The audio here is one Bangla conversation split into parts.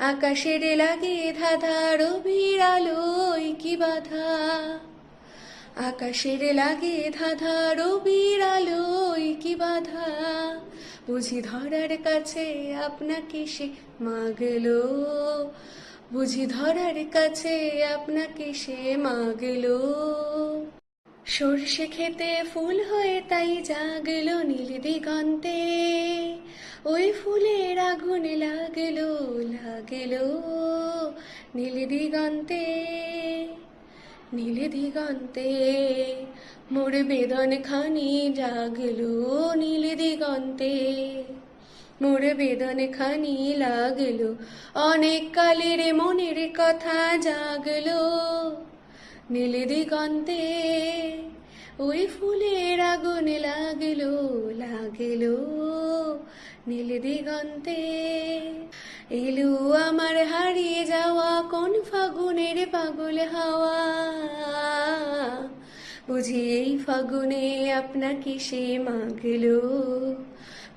আকাশের লাগে ধাঁধা রবির আলোয় কি বাধা? আকাশের লাগে ধাঁধা রবির আলোয় কি বাধা? বুঝি ধরার কাছে আপনাকে সে মাগল। বুঝি ধরার কাছে আপনাকে সে মাগল। সর্ষে খেতে ফুল হয়ে তাই জাগলো নীল দিগন্তে। ওই ফুলের আগুনে লাগল লাগল নীল দিগন্তে নীল দিগন্তে। মোর বেদন খানি জাগলো নীল দিগন্তে, মোর বেদন খানি লাগল। অনেক কালের মনের কথা জাগলো নীল দিগন্তে, ওই ফুলের আগুনে লাগল লাগল নীল দিগন্তে এলু আমার হারিয়ে যাওয়া কোন ফাগুনের পাগল হাওয়া? বুঝি এই ফাগুনে আপনাকে সে মাগলো,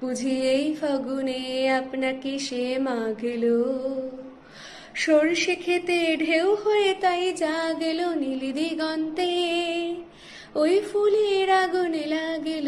বুঝি এই ফাগুনে আপনাকে সে মাগলো। সর্ষে খেতে ঢেউ হয়ে তাই জাগেল নীল দিগন্তে ওই ফুলের আগুনে লাগেল